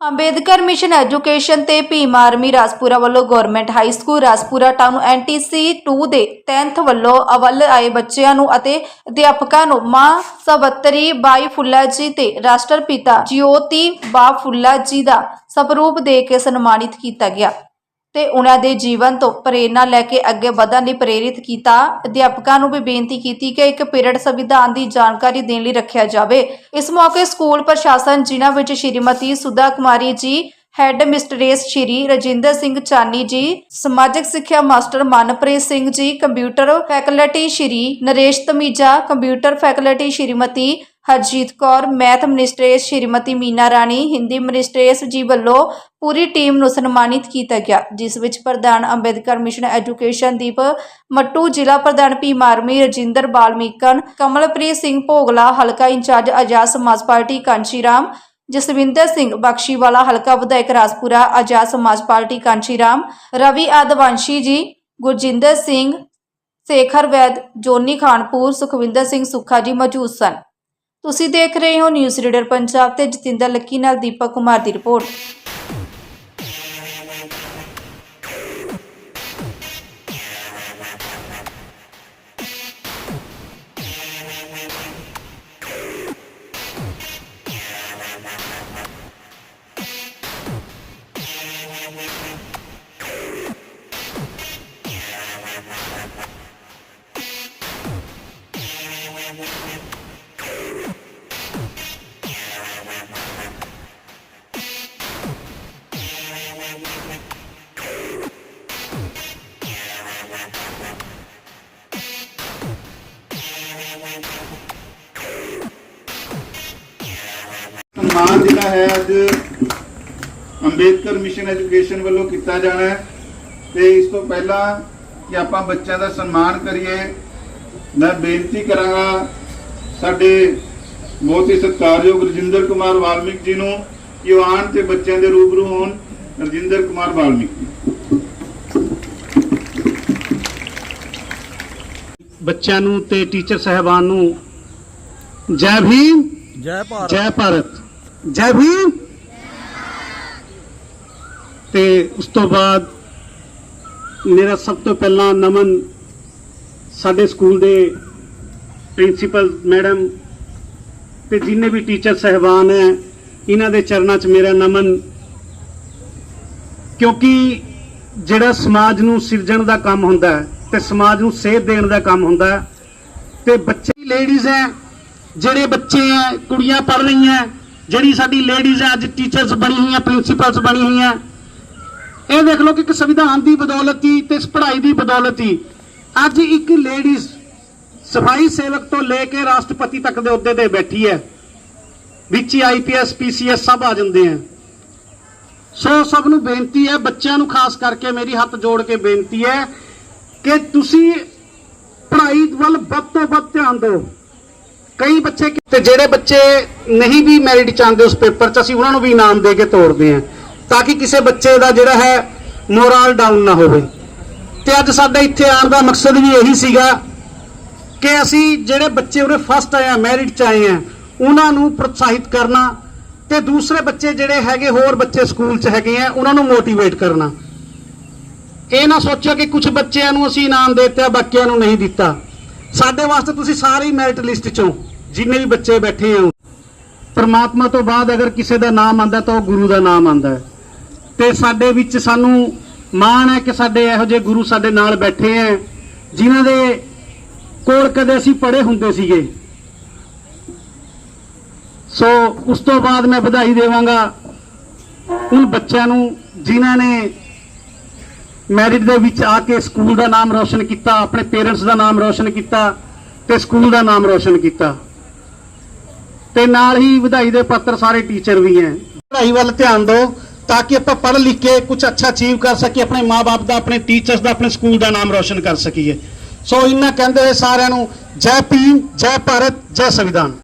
Ambedkar mission education ਤੇ Bhim army Rajpura ਵੱਲੋਂ government high school Rajpura town NTC 2 ਦੇ 10th ਵੱਲੋਂ ਅਵਲ ਆਏ ਬੱਚਿਆਂ ਨੂੰ ਅਤੇ ਅਧਿਆਪਕਾਂ ਨੂੰ ਮਾਂ ਸਵਤਰੀ ਬਾਈ ਫੁੱਲਾ ਜੀ ਤੇ ਰਾਸ਼ਟਰਪਿਤਾ ਜਿਓਤੀ ਬਾ ਫੁੱਲਾ ਜੀ ਦਾ ਸਵਰੂਪ ਦੇ ਕੇ ਸਨਮਾਨਿਤ ਕੀਤਾ ਗਿਆ। ਤੇ ਉਹਨਾਂ ਦੇ ਜੀਵਨ ਤੋਂ ਪ੍ਰੇਰਣਾ ਲੈ ਕੇ ਅੱਗੇ ਵਧਣ ਲਈ ਪ੍ਰੇਰਿਤ ਕੀਤਾ। ਅਧਿਆਪਕਾਂ ਨੂੰ ਵੀ ਬੇਨਤੀ ਕੀਤੀ ਕਿ ਇੱਕ ਪੀਰੀਅਡ ਸੰਵਿਧਾਨ ਦੀ ਜਾਣਕਾਰੀ ਦੇਣ ਲਈ ਰੱਖਿਆ ਜਾਵੇ। ਇਸ ਮੌਕੇ ਸਕੂਲ ਪ੍ਰਸ਼ਾਸਨ ਜਿਨ੍ਹਾਂ ਵਿੱਚ ਸ਼੍ਰੀਮਤੀ ਸੁਧਾ ਕੁਮਾਰੀ ਜੀ, ਹੈੱਡ ਮਿਸਟਰੇਸ ਸ਼੍ਰੀ ਰਜਿੰਦਰ ਸਿੰਘ ਚਾਨੀ ਜੀ, ਸਮਾਜਿਕ ਸਿੱਖਿਆ master Manpreet Singh ji, computer faculty Shri Naresh Tamija, computer faculty Shrimati Harjeet Kaur, math mistress Shrimati Meena Rani, Hindi mistress ji ਵੱਲੋਂ ਪੂਰੀ ਟੀਮ ਨੂੰ ਸਨਮਾਨਿਤ ਕੀਤਾ ਗਿਆ, ਜਿਸ ਵਿੱਚ ਪ੍ਰਧਾਨ ਅੰਬੇਦਕਰ ਮਿਸ਼ਨ ਐਜੂਕੇਸ਼ਨ ਦੀਪ ਮੱਟੂ, ਜ਼ਿਲ੍ਹਾ ਪ੍ਰਧਾਨ ਪੀ ਮਾਰਮੀ, ਰਜਿੰਦਰ ਬਾਲਮੀਕਨ, ਕਮਲਪ੍ਰੀਤ ਸਿੰਘ ਭੋਗਲਾ, ਹਲਕਾ ਇੰਚਾਰਜ ਆਜ਼ਾਦ ਸਮਾਜ ਪਾਰਟੀ ਕਾਂਚੀਰਾਮ, ਜਸਵਿੰਦਰ ਸਿੰਘ ਬਖਸ਼ੀਵਾਲਾ, ਹਲਕਾ ਵਿਧਾਇਕ ਰਾਜਪੁਰਾ ਆਜ਼ਾਦ ਸਮਾਜ ਪਾਰਟੀ ਕਾਂਚੀਰਾਮ, ਰਵੀ ਆਦਵਾਂਸ਼ੀ ਜੀ, ਗੁਰਜਿੰਦਰ ਸਿੰਘ, ਸੇਖਰ ਵੈਦ, ਜੋਨੀ ਖਾਨਪੁਰ, ਸੁਖਵਿੰਦਰ ਸਿੰਘ ਸੁੱਖਾ ਜੀ ਮੌਜੂਦ ਸਨ। ਤੁਸੀਂ ਦੇਖ ਰਹੇ ਹੋ ਨਿਊਜ਼ ਰੀਡਰ ਪੰਜਾਬ ਤੇ ਜਤਿੰਦਰ ਲੱਕੀ ਨਾਲ ਦੀਪਕ ਕੁਮਾਰ ਦੀ ਰਿਪੋਰਟ। ਸਨਮਾਨ ਜਿਹੜਾ ਹੈ ਅੱਜ ਅੰਬੇਦਕਰ ਮਿਸ਼ਨ ਐਜੂਕੇਸ਼ਨ ਵੱਲੋਂ ਕੀਤਾ ਜਾਣਾ ਹੈ ਤੇ ਇਸ ਤੋਂ ਪਹਿਲਾਂ ਕਿ ਆਪਾਂ ਬੱਚਿਆਂ ਦਾ ਸਨਮਾਨ ਕਰੀਏ, ਮੈਂ ਬੇਨਤੀ ਕਰਾਂਗਾ ਸਾਡੇ ਬਹੁਤ ਹੀ ਸਤਿਕਾਰਯੋਗ ਰਜਿੰਦਰ ਕੁਮਾਰ ਵਾਲਮੀਕ ਜੀ ਨੂੰ ਕਿ ਉਹ ਆਉਣ ਤੇ ਬੱਚਿਆਂ ਦੇ ਰੂਬਰੂ ਹੋਣ, ਰਜਿੰਦਰ ਕੁਮਾਰ ਵਾਲਮਿਕ ਬੱਚਿਆਂ ਨੂੰ ਤੇ ਟੀਚਰ ਸਹਿਬਾਨ ਨੂੰ ਜੈ ਭੀਮ ਜੈ ਭਾਰਤ। ਜੈ ਭਾਰਤ। ਜੈ ਭੀਮ। ਤੇ ਉਸ ਤੋਂ ਬਾਅਦ ਮੇਰਾ ਸਭ ਤੋਂ ਪਹਿਲਾਂ ਨਮਨ ਸਾਡੇ ਸਕੂਲ ਦੇ ਪ੍ਰਿੰਸੀਪਲ ਮੈਡਮ ਤੇ ਜਿੰਨੇ ਵੀ ਟੀਚਰ ਸਹਿਬਾਨ ਹੈ ਇਹਨਾਂ ਦੇ ਚਰਨਾਂ 'ਚ ਮੇਰਾ ਨਮਨ। ਕਿਉਂਕਿ ਜਿਹੜਾ ਸਮਾਜ ਨੂੰ ਸਿਰਜਣ ਦਾ ਕੰਮ ਹੁੰਦਾ ਹੈ ਤੇ ਸਮਾਜ ਨੂੰ ਸੇਧ ਦੇਣ ਦਾ ਕੰਮ ਹੁੰਦਾ ਤੇ ਬੱਚੇ ਲੇਡੀਜ਼ ਹੈ, ਜਿਹੜੇ ਬੱਚੇ ਹੈ, ਕੁੜੀਆਂ ਪੜ ਰਹੀਆਂ ਜਿਹੜੀ ਸਾਡੀ ਲੇਡੀਜ਼ ਹੈ, ਅੱਜ ਟੀਚਰਸ ਬਣੀ ਹੋਈਆਂ ਪ੍ਰਿੰਸੀਪਲਸ ਬਣੀ ਹੋਈਆਂ ਇਹ ਦੇਖ ਲਓ ਕਿ ਇੱਕ ਸੰਵਿਧਾਨ ਦੀ ਬਦੌਲਤ ਹੀ ਤੇ ਇਸ ਪੜ੍ਹਾਈ ਦੀ ਬਦੌਲਤ ਹੀ ਅੱਜ ਇੱਕ ਲੇਡੀਜ਼ ਸਫ਼ਾਈ ਸੇਵਕ ਤੋਂ ਲੈ ਕੇ ਰਾਸ਼ਟਰਪਤੀ ਤੱਕ ਦੇ ਅਹੁਦੇ ਤੇ ਬੈਠੀ ਹੈ। ਵਿੱਚ ਹੀ ਆਈਪੀਐਸ ਪੀਸੀਐਸ ਸਭ ਆ ਜਾਂਦੇ ਆ ਸੋ ਸਭ ਨੂੰ ਬੇਨਤੀ ਹੈ, ਬੱਚਿਆਂ ਨੂੰ ਖਾਸ ਕਰਕੇ ਮੇਰੀ ਹੱਥ ਜੋੜ ਕੇ ਬੇਨਤੀ ਹੈ ਕਿ ਤੁਸੀਂ ਪੜ੍ਹਾਈ ਵੱਲ ਵੱਧ ਤੋਂ ਵੱਧ ਧਿਆਨ ਦਿਓ। ਕਈ ਬੱਚੇ ਕਿ- ਤੇ ਜਿਹੜੇ ਬੱਚੇ ਨਹੀਂ ਵੀ ਮੈਰਿਟ ਚਾਹੁੰਦੇ ਉਸ ਪੇਪਰ 'ਚ, ਅਸੀਂ ਉਹਨਾਂ ਨੂੰ ਵੀ ਇਨਾਮ ਦੇ ਕੇ ਤੋੜਦੇ ਹਾਂ, ਤਾਂ ਕਿ ਕਿਸੇ ਬੱਚੇ ਦਾ ਜਿਹੜਾ ਹੈ ਮੋਰਲ ਡਾਊਨ ਨਾ ਹੋਵੇ। ਤੇ ਅੱਜ ਸਾਡਾ ਇੱਥੇ ਆਉਣ ਦਾ ਮਕਸਦ ਵੀ ਇਹੀ ਸੀਗਾ ਕਿ ਅਸੀਂ ਜਿਹੜੇ ਬੱਚੇ ਉਰੇ ਫਸਟ ਆਏ ਆ ਮੈਰਿਟ 'ਚ ਆਏ ਆ ਉਹਨਾਂ ਨੂੰ ਪ੍ਰੋਤਸਾਹਿਤ ਕਰਨਾ ਤੇ ਦੂਸਰੇ ਬੱਚੇ ਜਿਹੜੇ ਹੈਗੇ ਹੋਰ ਬੱਚੇ ਸਕੂਲ 'ਚ ਹੈਗੇ ਆ, ਉਹਨਾਂ ਨੂੰ ਮੋਟੀਵੇਟ ਕਰਨਾ। ਇਹ ਨਾ ਸੋਚੋ ਕਿ ਕੁਝ ਬੱਚਿਆਂ ਨੂੰ ਅਸੀਂ ਇਨਾਮ ਦੇ ਦਿੱਤਾ, ਬਾਕੀਆਂ ਨੂੰ ਨਹੀਂ ਦਿੱਤਾ। ਸਾਡੇ ਵਾਸਤੇ ਤੁਸੀਂ ਸਾਰੀ ਮੈਰਿਟ ਲਿਸਟ 'ਚੋਂ ਜਿੰਨੇ ਵੀ ਬੱਚੇ ਬੈਠੇ ਹੋ, ਪਰਮਾਤਮਾ ਤੋਂ ਬਾਅਦ ਅਗਰ ਕਿਸੇ ਦਾ ਨਾਮ ਆਂਦਾ ਤਾਂ ਉਹ ਗੁਰੂ ਦਾ ਨਾਮ ਆਂਦਾ ਹੈ। ਤੇ ਸਾਡੇ ਵਿੱਚ ਸਾਨੂੰ ਮਾਣ ਹੈ ਕਿ ਸਾਡੇ ਇਹੋ ਜਿਹੇ ਗੁਰੂ ਸਾਡੇ ਨਾਲ ਬੈਠੇ ਹੈ, ਜਿਨ੍ਹਾਂ ਦੇ ਕੋਲ ਕਦੇ ਅਸੀਂ ਪੜੇ ਹੁੰਦੇ ਸੀਗੇ। ਸੋ ਉਸ ਤੋਂ ਬਾਅਦ ਮੈਂ ਵਧਾਈ ਦੇਵਾਂਗਾ, ਉਨ ਬੱਚਿਆਂ ਨੂੰ ਜਿਨ੍ਹਾਂ ਨੇ ਮੈਰਿਟ ਦੇ ਵਿੱਚ ਆ ਕੇ ਸਕੂਲ ਦਾ ਨਾਮ ਰੌਸ਼ਨ ਕੀਤਾ, ਆਪਣੇ ਪੇਰੈਂਟਸ ਦਾ ਨਾਮ ਰੌਸ਼ਨ ਕੀਤਾ ਤੇ ਸਕੂਲ ਦਾ ਨਾਮ ਰੌਸ਼ਨ ਕੀਤਾ। ਤੇ ਨਾਲ ਹੀ ਵਧਾਈ ਦੇ ਪੱਤਰ ਸਾਰੇ ਟੀਚਰ ਵੀ ਹੈ। ਪੜ੍ਹਾਈ ਵੱਲ ਧਿਆਨ ਦਿਓ ਤਾਂ ਕਿ ਆਪਾਂ ਪੜ੍ਹ ਲਿਖ ਕੇ ਕੁਝ ਅੱਛਾ ਅਚੀਵ ਕਰ ਸਕੀਏ, ਆਪਣੇ ਮਾਪੇ ਦਾ, ਆਪਣੇ ਟੀਚਰਸ ਦਾ, ਆਪਣੇ ਸਕੂਲ ਦਾ ਨਾਮ ਰੋਸ਼ਨ ਕਰ ਸਕੀਏ। ਸੋ ਇਹਨਾਂ ਕਹਿੰਦੇ ਹੋਏ ਸਾਰਿਆਂ ਨੂੰ ਜੈ ਭੀਮ, ਜੈ ਭਾਰਤ, ਜੈ ਸੰਵਿਧਾਨ।